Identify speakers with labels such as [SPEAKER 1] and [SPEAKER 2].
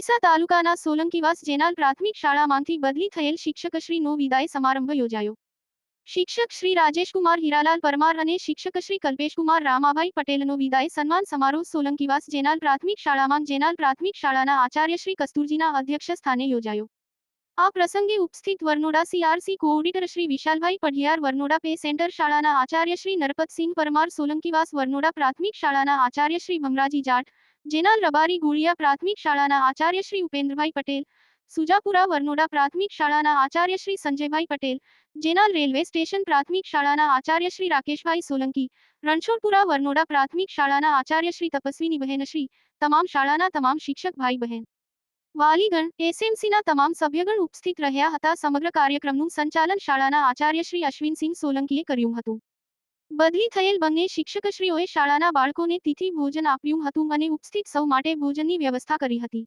[SPEAKER 1] ડીસા તાલુકાના સોલંકીવાસ જેનાલ પ્રાથમિક શાળામાંથી બદલી થયેલ શિક્ષકશ્રીનો વિદાય સમારંભ યોજાયો. શિક્ષક શ્રી રાજેશકુમાર હીરાલાલ પરમાર અને શિક્ષક કલ્પેશકુમાર રામાભાઈ પટેલનો વિદાય સન્માન સમારોહ સોલંકીવાસ જેનાલ પ્રાથમિક શાળામાં જેનાલ પ્રાથમિક શાળાના આચાર્ય શ્રી કસ્તુરજીના અધ્યક્ષ સ્થાને યોજાયો. આ પ્રસંગે ઉપસ્થિત વરનોડા સીઆરસી કોઓર્ડિનેટર શ્રી વિશાલભાઈ પઢિયાર, વરનોડા પે સેન્ટર શાળાના આચાર્ય શ્રી નરપતસિંહ પરમાર, સોલંકીવાસ વરનોડા પ્રાથમિક શાળાના આચાર્ય શ્રી ભમરાજી જાટ જેનાલ રબારી ગુળિયા પ્રાથમિક શાળાના આચાર્ય શ્રી ઉપેન્દ્રભાઈ પટેલ, સુજાપુરા વરનોડા પ્રાથમિક શાળાના આચાર્ય શ્રી સંજયભાઈ પટેલ જેનાલ રેલવે સ્ટેશન પ્રાથમિક શાળાના આચાર્ય શ્રી રાકેશભાઈ સોલંકી, રણછોડપુરા વરનોડા પ્રાથમિક શાળાના આચાર્ય શ્રી તપસ્વીની બહેનશ્રી તમામ શાળાના તમામ શિક્ષક ભાઈ બહેન. વાલીગણ, એસએમસીના તમામ સભ્યગણ ઉપસ્થિત રહ્યા હતા. સમગ્ર કાર્યક્રમનું સંચાલન શાળાના આચાર્ય શ્રી અશ્વિનસિંહ સોલંકીએ કર્યું હતું. બદલી થયેલ બંને શિક્ષકશ્રીઓએ શાળાના બાળકોને તિથિ ભોજન આપ્યું હતું અને ઉપસ્થિત સૌ માટે ભોજનની વ્યવસ્થા કરી હતી.